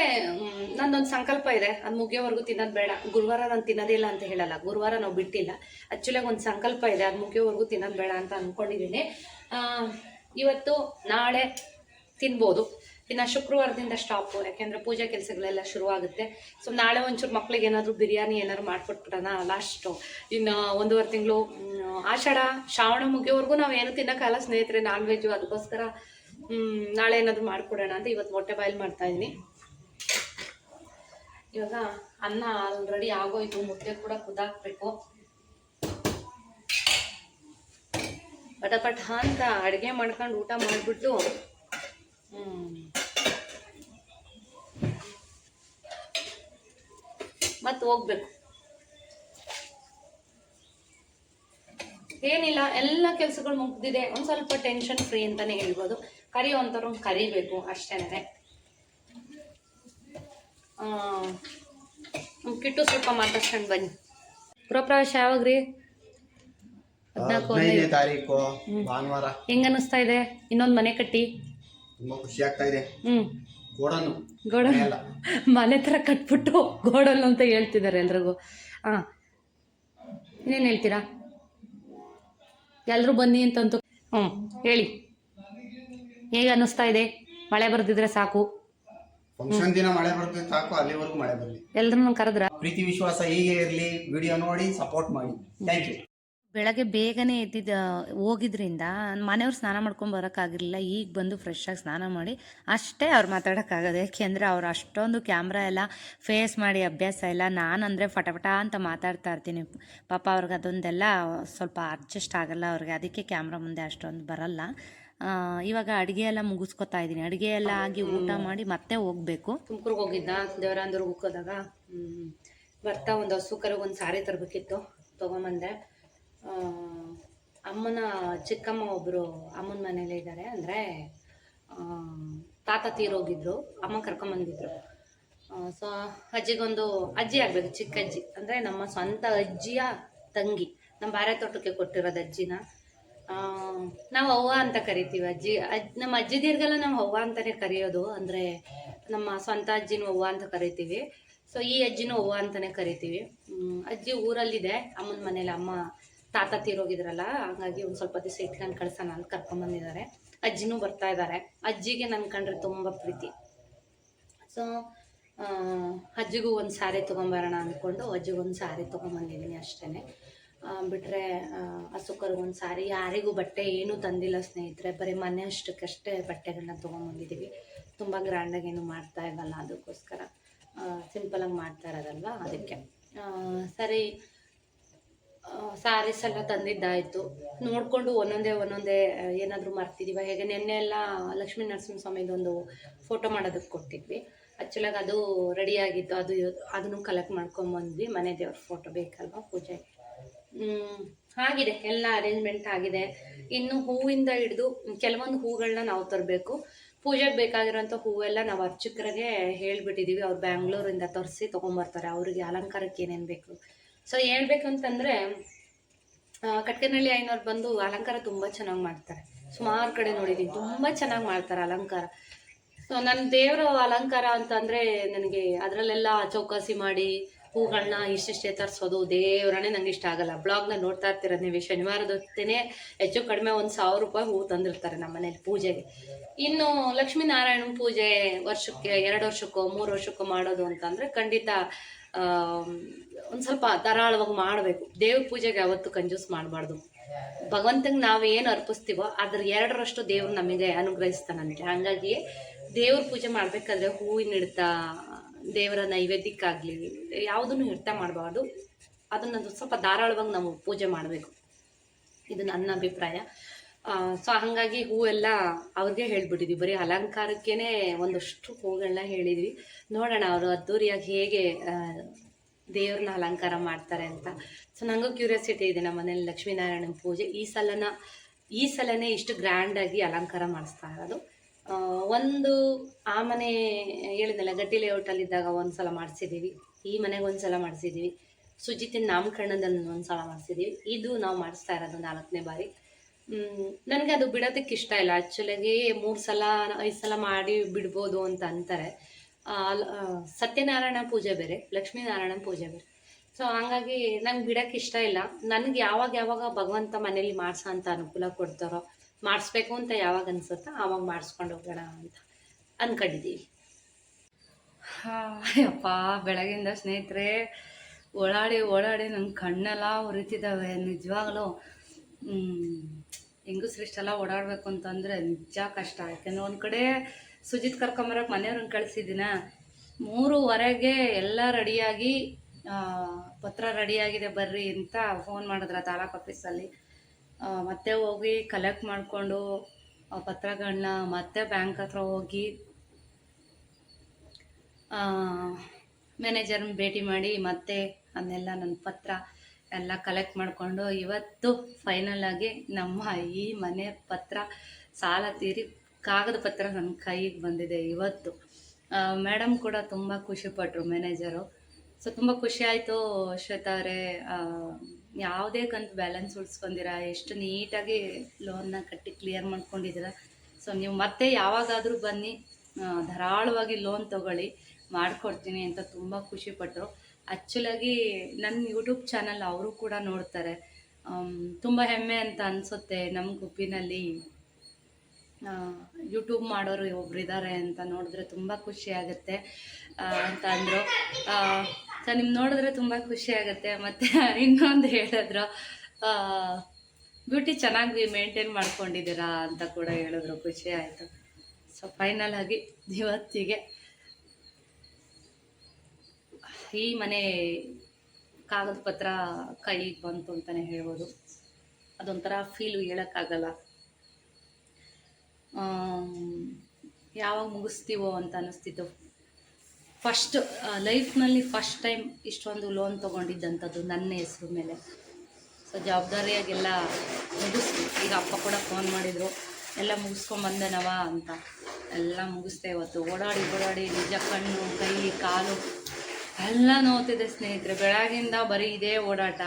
ನಂದೊಂದು ಸಂಕಲ್ಪ ಇದೆ. ಅದು ಮುಗಿಯೋವರೆಗೂ ತಿನ್ನೋದು ಬೇಡ. ಗುರುವಾರ ನಾನು ತಿನ್ನೋದಿಲ್ಲ ಅಂತ ಹೇಳಲ್ಲ. ಗುರುವಾರ ನಾವು ಬಿಟ್ಟಿಲ್ಲ. ಆ್ಯಕ್ಚುಲಾಗಿ ಒಂದು ಸಂಕಲ್ಪ ಇದೆ. ಅದು ಮುಗಿಯೋವರೆಗೂ ತಿನ್ನೋದು ಬೇಡ ಅಂತ ಅಂದ್ಕೊಂಡಿದ್ದೀನಿ ಆ, ಇವತ್ತು ನಾಳೆ ತಿನ್ಬೋದು. ಇನ್ನು ಶುಕ್ರವಾರದಿಂದ ಸ್ಟಾಪು ಯಾಕೆಂದರೆ ಪೂಜೆ ಕೆಲಸಗಳೆಲ್ಲ ಶುರುವಾಗುತ್ತೆ. ಸೊ ನಾಳೆ ಒಂಚೂರು ಮಕ್ಳಿಗೆ ಏನಾದರೂ ಬಿರಿಯಾನಿ ಏನಾದ್ರು ಮಾಡಿಕೊಟ್ಬಿಡೋಣ ಲಾಸ್ಟು ಇನ್ನು ಒಂದೂವರೆ ತಿಂಗಳು ಆಷಾಢ, ಶ್ರಾವಣ ಮುಗಿಯೋವರೆಗೂ ನಾವು ಏನು ತಿನ್ನೋಕ್ಕಲ್ಲ ಸ್ನೇಹಿತರೆ ನಾನ್ ವೆಜ್ಜು ಅದಕ್ಕೋಸ್ಕರ ನಾಳೆ ಏನಾದರೂ ಮಾಡಿಕೊಡೋಣ ಅಂತ ಇವತ್ತು ಮೊಟ್ಟೆ ಬಾಯ್ಲ್ ಮಾಡ್ತಾಯಿದ್ದೀನಿ ಇವಾಗ ಅನ್ನ ಆಲ್ರೆಡಿ ಆಗೋಯ್ತು, ಮುದ್ದೆ ಕೂಡ ಕುದಾಕ್ಬೇಕು. ಪಟಪಟ ಅಂತ ಅಡುಗೆ ಮಾಡ್ಕೊಂಡು ಊಟ ಮಾಡಿಬಿಟ್ಟು ಮತ್ತೆ ಹೋಗ್ಬೇಕು. ಏನಿಲ್ಲ, ಎಲ್ಲ ಕೆಲಸಗಳು ಮುಗ್ದಿದೆ. ಒಂದು ಸ್ವಲ್ಪ ಟೆನ್ಷನ್ ಫ್ರೀ ಅಂತಲೇ ಹೇಳ್ಬೋದು. ಕರಿಯೋ ಕರಿಬೇಕು ಅಷ್ಟೇನೆ. ಕಿಟ್ಟು ಸ್ವಲ್ಪ ಮಾತಾಡ್ಸ್ಕೊಂಡು ಬನ್ನಿ. ಗೃಹಪ್ರವೇಶ ಯಾವಾಗ ಹದಿನೈದನೇ ತಾರೀಕು ಭಾನುವಾರ. ಹೆಂಗ ಅನಿಸ್ತಾ ಇದೆ? ಇನ್ನೊಂದು ಮನೆ ಕಟ್ಟಿ. ತುಂಬಾ ಖುಷಿ ಆಗ್ತಾ ಇದೆ. ಹ್ಮ್. ಗೋಡನು. ಗೋಡ ಎಲ್ಲ ಮನೆ (laughs) ತರ ಕಟ್ಬಿಟ್ಟು ಗೋಡನ್ ಅಂತ ಹೇಳ್ತಿದ್ದಾರೆ ಎಲ್ರಿಗೂ. ಹಾಂ ಇನ್ನೇನು ಹೇಳ್ತೀರಾ? ಎಲ್ಲರೂ ಬನ್ನಿ ಅಂತಂತು. ಹ್ಮ್ ಹೇಳಿ. ಹೇಗೆ ಅನ್ನಿಸ್ತಾ ಇದೆ? ಮಳೆ ಬರ್ದಿದ್ರೆ ಸಾಕು. ಫಂಕ್ಷನ್ ದಿನ ಮಳೆ ಬರ್ತದೆ ಸಾಕು ಅಲ್ಲಿವರೆಗೂ ಮಳೆ ಬರಲಿ. ಎಲ್ರೂ ಕರೆದ್ರ. ಪ್ರೀತಿ ವಿಶ್ವಾಸ ಹೀಗೆ ಇರಲಿ. ವಿಡಿಯೋ ನೋಡಿ ಸಪೋರ್ಟ್ ಮಾಡಿ. ಥ್ಯಾಂಕ್ ಯು ಬೆಳಗ್ಗೆ ಬೇಗನೆ ಎದ್ದಿದ್ದ ಹೋಗಿದ್ರಿಂದ ಮನೆಯವ್ರು ಸ್ನಾನ ಮಾಡ್ಕೊಂಡು ಬರೋಕ್ಕಾಗಿರಲಿಲ್ಲ. ಈಗ ಬಂದು ಫ್ರೆಶ್ ಆಗಿ ಸ್ನಾನ ಮಾಡಿ ಅಷ್ಟೇ ಅವ್ರು ಮಾತಾಡೋಕ್ಕಾಗೋದು. ಯಾಕೆಂದರೆ ಅವ್ರು ಅಷ್ಟೊಂದು ಕ್ಯಾಮ್ರಾ ಎಲ್ಲ ಫೇಸ್ ಮಾಡಿ ಅಭ್ಯಾಸ ಇಲ್ಲ. ನಾನಂದರೆ ಫಟಫಟ ಅಂತ ಮಾತಾಡ್ತಾ ಇರ್ತೀನಿ. ಪಾಪ ಅವ್ರಿಗೆ ಅದೊಂದೆಲ್ಲ ಸ್ವಲ್ಪ ಅಡ್ಜಸ್ಟ್ ಆಗಲ್ಲ ಅವ್ರಿಗೆ. ಅದಕ್ಕೆ ಕ್ಯಾಮ್ರಾ ಮುಂದೆ ಅಷ್ಟೊಂದು ಬರಲ್ಲ. ಇವಾಗ ಅಡುಗೆ ಎಲ್ಲ ಮುಗಿಸ್ಕೊತಾ ಇದ್ದೀನಿ. ಅಡುಗೆ ಎಲ್ಲ ಆಗಿ ಊಟ ಮಾಡಿ ಮತ್ತೆ ಹೋಗ್ಬೇಕು. ತುಮಕೂರಿಗೆ ಹೋಗಿದ್ದ ದೇವರಾಂಧ್ರಿಗೆ ಹೋಗೋದಾಗ? ಬರ್ತಾ ಒಂದು ಹಸು ಕರಿಗೆ ಒಂದು ಸಾರಿ ತರಬೇಕಿತ್ತು. ತೊಗೊಂಬಂದೆ. ಅಮ್ಮನ ಚಿಕ್ಕಮ್ಮ ಒಬ್ಬರು ಅಮ್ಮನ ಮನೇಲೇ ಇದ್ದಾರೆ. ಅಂದರೆ ತಾತ ತೀರೋಗಿದ್ರು ಅಮ್ಮ ಕರ್ಕೊಂಬಂದಿದ್ರು ಸೊ, ಅಜ್ಜಿಗೊಂದು ಅಜ್ಜಿ ಆಗಬೇಕು, ಚಿಕ್ಕ ಅಜ್ಜಿ. ಅಂದರೆ, ನಮ್ಮ ಸ್ವಂತ ಅಜ್ಜಿಯ ತಂಗಿ. ನಮ್ಮ ಬಾರೆ ತೋಟಕ್ಕೆ ಕೊಟ್ಟಿರೋದು ಅಜ್ಜಿನ. ನಾವು ಅವ್ವ ಅಂತ ಕರಿತೀವಿ ಅಜ್ಜಿ. ಅಜ್, ನಮ್ಮ ಅಜ್ಜಿದಿರ್ಗೆಲ್ಲ ನಾವು ಅವ್ವ ಅಂತಲೇ ಕರೆಯೋದು. ಅಂದರೆ, ನಮ್ಮ ಸ್ವಂತ ಅಜ್ಜಿನೂ ಅವ್ವ ಅಂತ ಕರಿತೀವಿ. ಸೊ, ಈ ಅಜ್ಜಿನೂ ಅವ್ವ ಅಂತಲೇ ಕರಿತೀವಿ. ಅಜ್ಜಿ ಊರಲ್ಲಿದೆ. ಅಮ್ಮನ ಮನೇಲಿ ಅಮ್ಮ ತಾತ ತೀರೋಗಿದ್ರಲ್ಲ, ಹಾಗಾಗಿ ಒಂದು ಸ್ವಲ್ಪ ದಿವಸ ಇಟ್ಕೊಂಡು ಕಳ್ಸೋಣ ಅಂತ ಕರ್ಕೊಂಬಂದಿದ್ದಾರೆ. ಅಜ್ಜಿನೂ ಬರ್ತಾ ಇದ್ದಾರೆ. ಅಜ್ಜಿಗೆ ನನ್ನ ಕಂಡ್ರೆ ತುಂಬ ಪ್ರೀತಿ. ಸೊ ಅಜ್ಜಿಗೂ ಒಂದು ಸಾರಿ ತೊಗೊಂಬರೋಣ ಅಂದ್ಕೊಂಡು ಅಜ್ಜಿಗೊಂದು ಸಾರಿ ತೊಗೊಂಬಂದಿದ್ದೀನಿ ಅಷ್ಟೇ ಬಿಟ್ಟರೆ ಒಂದು ಸಾರಿ. ಯಾರಿಗೂ ಬಟ್ಟೆ ಏನೂ ತಂದಿಲ್ಲ ಸ್ನೇಹಿತರೆ. ಬರೀ ಮನೆ ಅಷ್ಟಕ್ಕಷ್ಟೇ ಬಟ್ಟೆಗಳನ್ನ ತೊಗೊಂಬಂದಿದ್ದೀವಿ ತುಂಬ ಗ್ರ್ಯಾಂಡಾಗಿ ಏನು ಮಾಡ್ತಾ ಇರಲ್ಲ ಅದಕ್ಕೋಸ್ಕರ. ಸಿಂಪಲಾಗಿ ಮಾಡ್ತಾ ಇರೋದಲ್ವ ಅದಕ್ಕೆ. ಸರಿ. ಸ್ಯಾರೀಸ್ ಎಲ್ಲ ತಂದಿದ್ದಾಯಿತು. ನೋಡಿಕೊಂಡು ಒಂದೊಂದೇ ಒಂದೊಂದೇ ಏನಾದರೂ ಮರ್ತಿದ್ದೀವ ಹೇಗೆ? ನಿನ್ನೆ ಎಲ್ಲ ಲಕ್ಷ್ಮೀ ನರಸಿಂಹಸ್ವಾಮಿದೊಂದು ಫೋಟೋ ಮಾಡೋದಕ್ಕೆ ಕೊಟ್ಟಿದ್ವಿ. ಆ್ಯಕ್ಚುಲಾಗಿ ಅದು ರೆಡಿಯಾಗಿತ್ತು ಅದು ಅದನ್ನು ಕಲೆಕ್ಟ್ ಮಾಡ್ಕೊಂಬಂದ್ವಿ ಮನೆ ದೇವ್ರ ಫೋಟೋ ಬೇಕಲ್ವ ಪೂಜೆ ಆಗಿದೆ. ಎಲ್ಲ ಅರೇಂಜ್ಮೆಂಟ್ ಆಗಿದೆ. ಇನ್ನು ಹೂವಿಂದ ಹಿಡಿದು ಕೆಲವೊಂದು ಹೂಗಳನ್ನ ನಾವು ತರಬೇಕು. ಪೂಜೆಗೆ ಬೇಕಾಗಿರೋಂಥ ಹೂವೆಲ್ಲ ನಾವು ಅರ್ಚಕರಿಗೆ ಹೇಳಿಬಿಟ್ಟಿದ್ದೀವಿ ಅವ್ರು ಬ್ಯಾಂಗ್ಳೂರಿಂದ ತರಿಸಿ ತೊಗೊಂಬರ್ತಾರೆ. ಅವರಿಗೆ ಅಲಂಕಾರಕ್ಕೆ ಏನೇನು ಬೇಕು. ಸೊ ಹೇಳ್ಬೇಕಂತಂದರೆ ಕಟ್ಕನಹಳ್ಳಿ ಐನವ್ರು ಬಂದು ಅಲಂಕಾರ ತುಂಬ ಚೆನ್ನಾಗಿ ಮಾಡ್ತಾರೆ. ಸುಮಾರು ಕಡೆ ನೋಡಿದ್ದೀನಿ ತುಂಬ ಚೆನ್ನಾಗಿ ಮಾಡ್ತಾರೆ ಅಲಂಕಾರ. ಸೊ ನನ್ನ ದೇವರ ಅಲಂಕಾರ ಅಂತಂದರೆ ನನಗೆ ಅದರಲ್ಲೆಲ್ಲ ಚೌಕಾಸಿ ಮಾಡಿ ಹೂಗಳನ್ನ ಇಷ್ಟಿಷ್ಟೇ ತರಿಸೋದು ದೇವರನ್ನೇ ನಂಗೆ ಇಷ್ಟ ಆಗಲ್ಲ. ಬ್ಲಾಗ್ನ ನೋಡ್ತಾ ಇರ್ತೀರ ನೀವು ಶನಿವಾರದ ಹೊತ್ತೇನೆ ಹೆಚ್ಚು ಕಡಿಮೆ ಒಂದು ಸಾವಿರ ರೂಪಾಯಿ ಹೂ ತಂದಿರ್ತಾರೆ ನಮ್ಮ ಮನೇಲಿ ಪೂಜೆಗೆ. ಇನ್ನು ಲಕ್ಷ್ಮೀನಾರಾಯಣ ಪೂಜೆ ವರ್ಷಕ್ಕೆ, ಎರಡು ವರ್ಷಕ್ಕೋ, ಮೂರು ವರ್ಷಕ್ಕೋ ಮಾಡೋದು ಅಂತಂದರೆ ಖಂಡಿತ ಒಂದು ಸ್ವಲ್ಪ ಧಾರಾಳವಾಗಿ ಮಾಡಬೇಕು. ದೇವ್ರ ಪೂಜೆಗೆ ಯಾವತ್ತು ಕಂಜೂಸ್ ಮಾಡಬಾರ್ದು. ಭಗವಂತಂಗೆ ನಾವು ಏನು ಅರ್ಪಿಸ್ತೀವೋ ಅದ್ರ ಎರಡರಷ್ಟು ದೇವ್ರು ನಮಗೆ ಅನುಗ್ರಹಿಸ್ತಾನಂತೆ ಹಾಗಾಗಿ ದೇವ್ರ ಪೂಜೆ ಮಾಡಬೇಕಾದ್ರೆ ಹೂವಿನ ಹಿಡ್ತ ದೇವರ ನೈವೇದ್ಯಕ್ಕಾಗಲಿ, ಯಾವುದನ್ನು ಹಿಡ್ತ ಮಾಡಬಾರ್ದು. ಅದನ್ನು ಸ್ವಲ್ಪ ಧಾರಾಳವಾಗಿ ನಾವು ಪೂಜೆ ಮಾಡಬೇಕು. ಇದು ನನ್ನ ಅಭಿಪ್ರಾಯ. ಸೊ ಹಾಗಾಗಿ ಹೂವೆಲ್ಲ ಅವ್ರಿಗೆ ಹೇಳ್ಬಿಟ್ಟಿದ್ವಿ. ಬರೀ ಅಲಂಕಾರಕ್ಕೇ ಒಂದಷ್ಟು ಹೂಗಳನ್ನ ಹೇಳಿದ್ವಿ. ನೋಡೋಣ ಅವರು ಅದ್ದೂರಿಯಾಗಿ ಹೇಗೆ ದೇವ್ರನ್ನ ಅಲಂಕಾರ ಮಾಡ್ತಾರೆ ಅಂತ. ಸೊ ನನಗೂ ಕ್ಯೂರಿಯಾಸಿಟಿ ಇದೆ ನಮ್ಮ ಮನೇಲಿ ಲಕ್ಷ್ಮೀನಾರಾಯಣನ ಪೂಜೆ. ಈ ಸಲನ, ಈ ಸಲನೇ ಇಷ್ಟು ಗ್ರ್ಯಾಂಡಾಗಿ ಅಲಂಕಾರ ಮಾಡಿಸ್ತಾ ಇರೋದು. ಒಂದು, ಆ ಮನೆ ಹೇಳಿದ್ನಲ್ಲ, ಗಟ್ಟಿ ಲೇಔಟಲ್ಲಿದ್ದಾಗ ಒಂದು ಸಲ ಮಾಡಿಸಿದ್ದೀವಿ. ಈ ಮನೆಗೆ ಒಂದು ಸಲ ಮಾಡಿಸಿದ್ದೀವಿ. ಸುಜಿತಿನ ನಾಮಕರಣದಲ್ಲಿ ಒಂದು ಸಲ ಮಾಡಿಸಿದ್ದೀವಿ. ಇದು ನಾವು ಮಾಡಿಸ್ತಾ ಇರೋದು ನಾಲ್ಕನೇ ಬಾರಿ. ನನಗೆ ಅದು ಬಿಡೋದಕ್ಕೆ ಇಷ್ಟ ಇಲ್ಲ. ಆ್ಯಕ್ಚುಲಾಗಿ ಮೂರು ಸಲ, ಐದು ಸಲ ಮಾಡಿ ಬಿಡ್ಬೋದು ಅಂತ ಅಂತಾರೆ. ಸತ್ಯನಾರಾಯಣ ಪೂಜೆ ಬೇರೆ, ಲಕ್ಷ್ಮೀನಾರಾಯಣ ಪೂಜೆ ಬೇರೆ. ಸೊ ಹಂಗಾಗಿ ನಂಗೆ ಬಿಡೋಕ್ಕೆ ಇಷ್ಟ ಇಲ್ಲ. ನನಗೆ ಯಾವಾಗ ಯಾವಾಗ ಭಗವಂತ ಮನೇಲಿ ಮಾಡಿಸೋ ಅಂತ ಅನುಕೂಲ ಕೊಡ್ತಾರೋ, ಮಾಡಿಸ್ಬೇಕು ಅಂತ ಯಾವಾಗ ಅನ್ಸುತ್ತೋ ಆವಾಗ ಮಾಡಿಸ್ಕೊಂಡು ಹೋಗೋಣ ಅಂತ ಅಂದ್ಕೊಂಡಿದ್ದೀವಿ ಯಪ್ಪ, ಬೆಳಗಿಂದ ಸ್ನೇಹಿತರೆ, ಓಡಾಡಿ ಓಡಾಡಿ ನನ್ನ ಕಣ್ಣೆಲ್ಲ ಉರಿತಿದ್ದಾವೆ, ನಿಜವಾಗ್ಲೂ. ಹೆಂಗಸ್ರಿಷ್ಟೆಲ್ಲ ಓಡಾಡಬೇಕು ಅಂತಂದರೆ ನಿಜ ಕಷ್ಟ. ಯಾಕೆಂದ್ರೆ ಒಂದು ಕಡೆ ಸುಜಿತ್ ಕರ್ಕೊಂಬರಕ್ಕೆ ಮನೆಯವ್ರನ್ನ ಕಳಿಸಿದ್ದೀನ? ಮೂರುವರೆಗೆ ಎಲ್ಲ ರೆಡಿಯಾಗಿ ಪತ್ರ ರೆಡಿಯಾಗಿದೆ ಬರ್ರಿ ಅಂತ ಫೋನ್ ಮಾಡಿದ್ರ ತಾಲೂಕು ಆಫೀಸಲ್ಲಿ. ಮತ್ತೆ ಹೋಗಿ ಕಲೆಕ್ಟ್ ಮಾಡಿಕೊಂಡು ಪತ್ರಗಳನ್ನ ಮತ್ತೆ ಬ್ಯಾಂಕ್ ಹತ್ರ ಹೋಗಿ ಮ್ಯಾನೇಜರ್ನ ಭೇಟಿ ಮಾಡಿ ಮತ್ತೆ ಅದನ್ನೆಲ್ಲ ನನ್ನ ಪತ್ರ ಎಲ್ಲ ಕಲೆಕ್ಟ್ ಮಾಡಿಕೊಂಡು ಇವತ್ತು ಫೈನಲ್ ಆಗಿ ನಮ್ಮ ಈ ಮನೆ ಪತ್ರ ಸಾಲ ತೀರಿ ಕಾಗದ ಪತ್ರ ನನ್ನ ಕೈಗೆ ಬಂದಿದೆ ಇವತ್ತು. ಮೇಡಮ್ ಕೂಡ ತುಂಬ ಖುಷಿಪಟ್ಟರು ಮ್ಯಾನೇಜರು ಸೊ ತುಂಬ ಖುಷಿ ಆಯಿತು ಅವರೇ. ಯಾವುದೇ ಕಂತು ಬ್ಯಾಲೆನ್ಸ್ ಉಳಿಸ್ಕೊಂಡಿರ, ಎಷ್ಟು ನೀಟಾಗಿ ಲೋನ್ನ ಕಟ್ಟಿ ಕ್ಲಿಯರ್ ಮಾಡ್ಕೊಂಡಿದ್ದೀರ. ಸೊ ನೀವು ಮತ್ತೆ ಯಾವಾಗಾದರೂ ಬನ್ನಿ. ಧಾರಾಳವಾಗಿ ಲೋನ್ ತಗೊಳ್ಳಿ. ಮಾಡಿಕೊಡ್ತೀನಿ ಅಂತ ತುಂಬ ಖುಷಿಪಟ್ಟರು ಆ್ಯಕ್ಚುಲಾಗಿ ನನ್ನ ಯೂಟ್ಯೂಬ್ ಚಾನಲ್ ಅವರು ಕೂಡ ನೋಡ್ತಾರೆ. ತುಂಬ ಹೆಮ್ಮೆ ಅಂತ ಅನಿಸುತ್ತೆ ನಮ್ಮ ಗುಪ್ಪಿನಲ್ಲಿ ಯೂಟ್ಯೂಬ್ ಮಾಡೋರು ಒಬ್ರು ಇದ್ದಾರೆ ಅಂತ ನೋಡಿದ್ರೆ ತುಂಬ ಖುಷಿ ಆಗುತ್ತೆ ಅಂತ ಅಂದರು. ಸೊ ನಿಮ್ಮ ನೋಡಿದ್ರೆ ತುಂಬ ಖುಷಿ ಆಗುತ್ತೆ. ಮತ್ತು ಇನ್ನೊಂದು ಹೇಳಿದ್ರು ಬ್ಯೂಟಿ ಚೆನ್ನಾಗಿ ಮೇಂಟೈನ್ ಮಾಡ್ಕೊಂಡಿದ್ದೀರಾ ಅಂತ ಕೂಡ ಹೇಳಿದ್ರು. ಖುಷಿ ಆಯಿತು. ಸೊ ಫೈನಲ್ ಆಗಿ, ಇವತ್ತಿಗೆ ಈ ಮನೆ ಕಾಗದ ಪತ್ರ ಕೈಗೆ ಬಂತು ಅಂತಲೇ ಹೇಳ್ಬೋದು. ಅದೊಂಥರ ಫೀಲು ಹೇಳೋಕ್ಕಾಗಲ್ಲ. ಯಾವಾಗ ಮುಗಿಸ್ತೀವೋ ಅಂತ ಅನ್ನಿಸ್ತಿತ್ತು ಫಸ್ಟ್ ಲೈಫ್ನಲ್ಲಿ ಫಸ್ಟ್ ಟೈಮ್ ಇಷ್ಟೊಂದು ಲೋನ್ ತೊಗೊಂಡಿದ್ದಂಥದ್ದು ನನ್ನ ಹೆಸರು ಮೇಲೆ. ಸೊ ಜವಾಬ್ದಾರಿಯಾಗೆಲ್ಲ ಮುಗಿಸ್ತು. ಈಗ ಅಪ್ಪ ಕೂಡ ಫೋನ್ ಮಾಡಿದರು, ಎಲ್ಲ ಮುಗಿಸ್ಕೊಂಬಂದನವ ಅಂತ. ಎಲ್ಲ ಮುಗಿಸ್ದೆ ಇವತ್ತು. ಓಡಾಡಿ ಓಡಾಡಿ ನಿಜ ಕಣ್ಣು, ಕೈ, ಕಾಲು ಎಲ್ಲ ನೋತಿದೆ ಸ್ನೇಹಿತರೆ, ಬೆಳಗಿಂದ ಬರೀ ಇದೇ ಓಡಾಟ.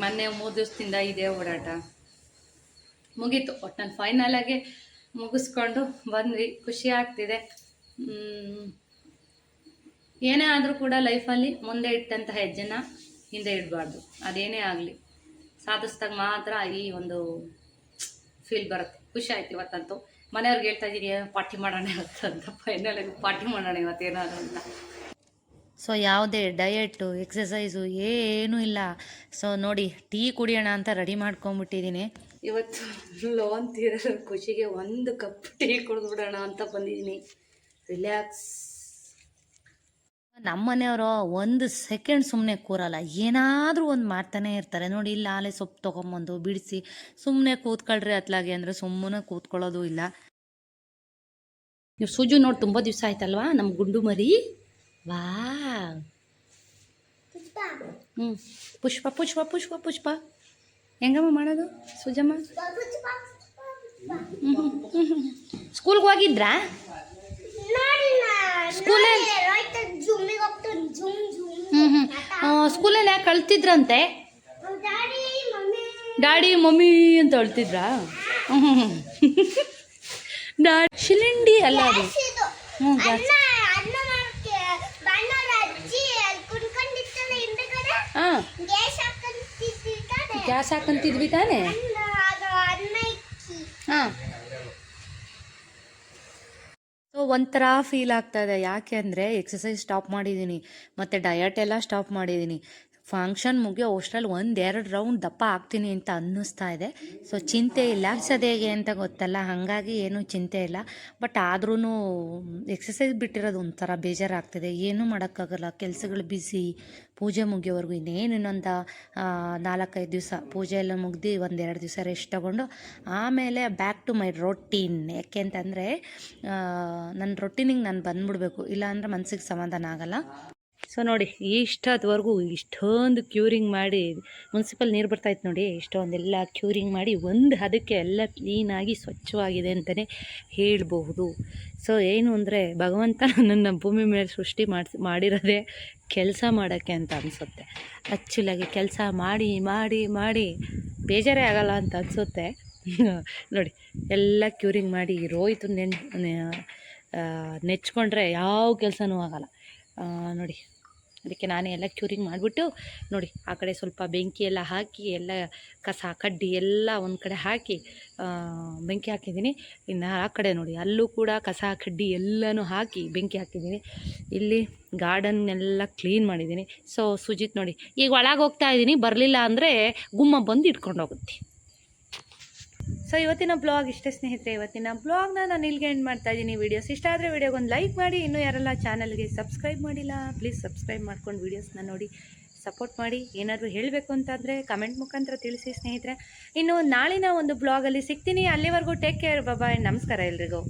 ಮೊನ್ನೆ ಮೂರು ದಿವಸದಿಂದ ಇದೇ ಓಡಾಟ. ಮುಗೀತು. ಒಟ್ಟು ನಾನು ಫೈನಲಾಗಿ ಮುಗಿಸ್ಕೊಂಡು ಬಂದ್ವಿ. ಖುಷಿ ಆಗ್ತಿದೆ. ಏನೇ ಆದರೂ ಕೂಡ ಲೈಫಲ್ಲಿ ಮುಂದೆ ಇಟ್ಟಂತಹ ಹೆಜ್ಜೆನ ಹಿಂದೆ ಇಡಬಾರ್ದು. ಅದೇನೇ ಆಗಲಿ. ಸಾಧಿಸ್ದಾಗ ಮಾತ್ರ ಈ ಒಂದು ಫೀಲ್ ಬರುತ್ತೆ. ಖುಷಿ ಆಯ್ತು ಇವತ್ತಂತೂ. ಮನೆಯವ್ರಿಗೆ ಹೇಳ್ತಾ ಇದ್ದೀನಿ ಪಾರ್ಟಿ ಮಾಡೋಣ ಇವತ್ತು ಅಂತ ಫೈನಲ್ ಪಾರ್ಟಿ ಮಾಡೋಣ ಇವತ್ತೇನಾದ್ರು ಅಂತ. ಸೊ ಯಾವುದೇ ಡಯೆಟ್ಟು ಎಕ್ಸಸೈಸು ಏನೂ ಇಲ್ಲ. ಸೊ ನೋಡಿ ಟೀ ಕುಡಿಯೋಣ ಅಂತ ರೆಡಿ ಮಾಡ್ಕೊಂಬಿಟ್ಟಿದ್ದೀನಿ ಇವತ್ತು ಲೋನ್ ತೀರೋ ಖುಷಿಗೆ ಒಂದು ಕಪ್ ಟೀ ಕುಡಿದ್ಬಿಡೋಣ ಅಂತ ಬಂದಿದ್ದೀನಿ. ರಿಲ್ಯಾಕ್ಸ್ ನಮ್ಮ ಮನೆಯವರು ಒಂದು ಸೆಕೆಂಡ್ ಸುಮ್ಮನೆ ಕೂರಲ್ಲ. ಏನಾದರೂ ಒಂದು ಮಾಡ್ತಾನೆ ಇರ್ತಾರೆ. ನೋಡಿ ಇಲ್ಲ ಆಲೆ ಸೊಪ್ಪು ತೊಗೊಂಬಂದು ಬಿಡಿಸಿ ಸುಮ್ಮನೆ ಕೂತ್ಕೊಳ್ರಿ ಅತ್ಲಾಗೆ ಅಂದರೆ ಸುಮ್ಮನೆ ಕೂತ್ಕೊಳ್ಳೋದು ಇಲ್ಲ. ನೀವು ಸೂಜು ನೋಡಿ ತುಂಬ ದಿವಸ ಆಯ್ತಲ್ವಾ? ನಮ್ಮ ಗುಂಡು ಮರಿ. ವಾ ಹ್ಞೂ ಪುಷ್ಪ ಪುಷ್ಪ ಪುಷ್ಪ. ಪುಷ್ಪ ಹೆಂಗಮ್ಮ ಮಾಡೋದು ಸುಜಮ್ಮ ಸ್ಕೂಲ್ಗೆ ಹೋಗಿದ್ರಾ? ಸ್ಕೂಲಲ್ಲಿ ಯಾಕೆ ಕಳ್ತಿದ್ರಂತೆ ಡ್ಯಾಡಿ ಮಮ್ಮಿ. ಅಂತ ಅಳ್ತಿದ್ರಾ? ಹ್ಞೂ ಹ್ಞೂ ಶಿಲಿಂಡಿ ಅಲ್ಲ ಅದು. ಹ್ಞೂ ಹಾಂ. ಗ್ಯಾಸ್ ಹಾಕಂತಿದ್ವಿ ತಾನೆ. ಹಾಂ. ಸೊ ಒಂಥರ ಫೀಲ್ ಆಗ್ತಾ ಇದೆ. ಯಾಕೆ ಅಂದರೆ ಎಕ್ಸಸೈಸ್ ಸ್ಟಾಪ್ ಮಾಡಿದ್ದೀನಿ. ಮತ್ತು ಡಯಟ್ ಎಲ್ಲ ಸ್ಟಾಪ್ ಮಾಡಿದ್ದೀನಿ. ಫಂಕ್ಷನ್ ಮುಗಿಯೋ ಅಷ್ಟರಲ್ಲಿ ಒಂದೆರಡು ರೌಂಡ್ ದಪ್ಪ ಆಗ್ತೀನಿ ಅಂತ ಅನ್ನಿಸ್ತಾ ಇದೆ. ಸೊ ಚಿಂತೆ ಇಲ್ಲ. ಸದೇಗೆ ಅಂತ ಗೊತ್ತಲ್ಲ. ಹಾಗಾಗಿ ಏನೂ ಚಿಂತೆ ಇಲ್ಲ. ಬಟ್ ಆದ್ರೂ ಎಕ್ಸಸೈಸ್ ಬಿಟ್ಟಿರೋದು ಒಂಥರ ಬೇಜಾರಾಗ್ತಿದೆ. ಏನೂ ಮಾಡೋಕ್ಕಾಗಲ್ಲ. ಕೆಲಸಗಳು ಬಿಸಿ ಪೂಜೆ ಮುಗಿಯೋವರೆಗೂ ಇನ್ನೇನು ಇನ್ನೊಂದು ನಾಲ್ಕೈದು ದಿವಸ ಪೂಜೆ ಎಲ್ಲ ಮುಗ್ದು ಒಂದೆರಡು ದಿವಸ ರೆಸ್ಟ್ ತೊಗೊಂಡು ಆಮೇಲೆ ಬ್ಯಾಕ್ ಟು ಮೈ ರೊಟ್ಟೀನ್ ಯಾಕೆ ಅಂತಂದರೆ ನನ್ನ ರೊಟ್ಟಿನಿಗೆ ನಾನು ಬಂದ್ಬಿಡ್ಬೇಕು. ಇಲ್ಲಾಂದ್ರೆ ಮನಸ್ಸಿಗೆ ಸಮಾಧಾನ ಆಗಲ್ಲ. ಸೊ ನೋಡಿ ಇಷ್ಟಾದವರೆಗೂ ಇಷ್ಟೊಂದು ಕ್ಯೂರಿಂಗ್ ಮಾಡಿ ಮುನ್ಸಿಪಲ್ ನೀರು ಬರ್ತಾಯಿತ್ತು ನೋಡಿ, ಇಷ್ಟೊಂದೆಲ್ಲ ಕ್ಯೂರಿಂಗ್ ಮಾಡಿ ಒಂದು ಹದಕ್ಕೆ ಎಲ್ಲ ಕ್ಲೀನಾಗಿ ಸ್ವಚ್ಛವಾಗಿದೆ ಅಂತಲೇ ಹೇಳಬಹುದು. ಸೊ ಏನು ಅಂದರೆ, ಭಗವಂತ ನನ್ನ ಭೂಮಿ ಮೇಲೆ ಸೃಷ್ಟಿ ಮಾಡಿಸಿ, ಮಾಡಿರೋದೇ ಕೆಲಸ ಮಾಡೋಕ್ಕೆ ಅಂತ ಅನಿಸುತ್ತೆ. ಆ್ಯಕ್ಚುಲಾಗಿ ಕೆಲಸ ಮಾಡಿ ಮಾಡಿ ಮಾಡಿ ಬೇಜಾರೇ ಆಗಲ್ಲ ಅಂತ ಅನಿಸುತ್ತೆ. (laughs) ನೋಡಿ, ಎಲ್ಲ ಕ್ಯೂರಿಂಗ್ ಮಾಡಿ ರೋಯ್ತು ನೆನ್ ನೆಚ್ಕೊಂಡ್ರೆ ಯಾವ ಕೆಲಸನೂ ಆಗಲ್ಲ. ನೋಡಿ ಅದಕ್ಕೆ ನಾನೇ ಎಲ್ಲ ಕ್ಯೂರಿಂಗ್ ಮಾಡಿಬಿಟ್ಟು ನೋಡಿ ಆ ಕಡೆ ಸ್ವಲ್ಪ ಬೆಂಕಿ ಎಲ್ಲ ಹಾಕಿ, ಎಲ್ಲ ಕಸ, ಕಡ್ಡಿ ಎಲ್ಲ ಒಂದು ಕಡೆ ಹಾಕಿ ಬೆಂಕಿ ಹಾಕಿದ್ದೀನಿ. ಇನ್ನು ಆ ಕಡೆ ನೋಡಿ, ಅಲ್ಲೂ ಕೂಡ ಕಸ, ಕಡ್ಡಿ ಎಲ್ಲನೂ ಹಾಕಿ ಬೆಂಕಿ ಹಾಕಿದ್ದೀನಿ. ಇಲ್ಲಿ ಗಾರ್ಡನ್ನೆಲ್ಲ ಕ್ಲೀನ್ ಮಾಡಿದ್ದೀನಿ. ಸೊ ಸುಜಿತ್ ನೋಡಿ, ಈಗ ಒಳಗೆ ಹೋಗ್ತಾ ಇದ್ದೀನಿ. ಬರಲಿಲ್ಲ ಅಂದರೆ ಗುಮ್ಮ ಬಂದು ಇಟ್ಕೊಂಡು ಹೋಗುತ್ತೆ ಸೊ ಇವತ್ತಿನ ಬ್ಲಾಗ್ ಇಷ್ಟೇ ಸ್ನೇಹಿತರೆ. ಇವತ್ತಿನ ಬ್ಲಾಗ್ನ ನಾನು ಇಲ್ಲಿಗೆ ಎಂಡ್ ಮಾಡ್ತಾ ಇದ್ದೀನಿ. ವೀಡಿಯೋಸ್ ಇಷ್ಟ ಆದರೆ ವಿಡಿಯೋಗೆ ಒಂದು ಲೈಕ್ ಮಾಡಿ. ಇನ್ನೂ ಯಾರೆಲ್ಲ ಚಾನಲ್ಗೆ ಸಬ್ಸ್ಕ್ರೈಬ್ ಮಾಡಿಲ್ಲ ಪ್ಲೀಸ್ ಸಬ್ಸ್ಕ್ರೈಬ್ ಮಾಡ್ಕೊಂಡು ವೀಡಿಯೋಸ್ನ ನೋಡಿ. ಸಪೋರ್ಟ್ ಮಾಡಿ. ಏನಾದರೂ ಹೇಳಬೇಕು ಅಂತಂದರೆ ಕಮೆಂಟ್ ಮುಖಾಂತರ ತಿಳಿಸಿ ಸ್ನೇಹಿತರೆ. ಇನ್ನು ನಾಳಿನ ಒಂದು ಬ್ಲಾಗಲ್ಲಿ ಸಿಗ್ತೀನಿ. ಅಲ್ಲಿವರೆಗೂ ಟೇಕ್ ಕೇರ್ ಬಾಬಾ ನಮಸ್ಕಾರ ಎಲ್ರಿಗೂ.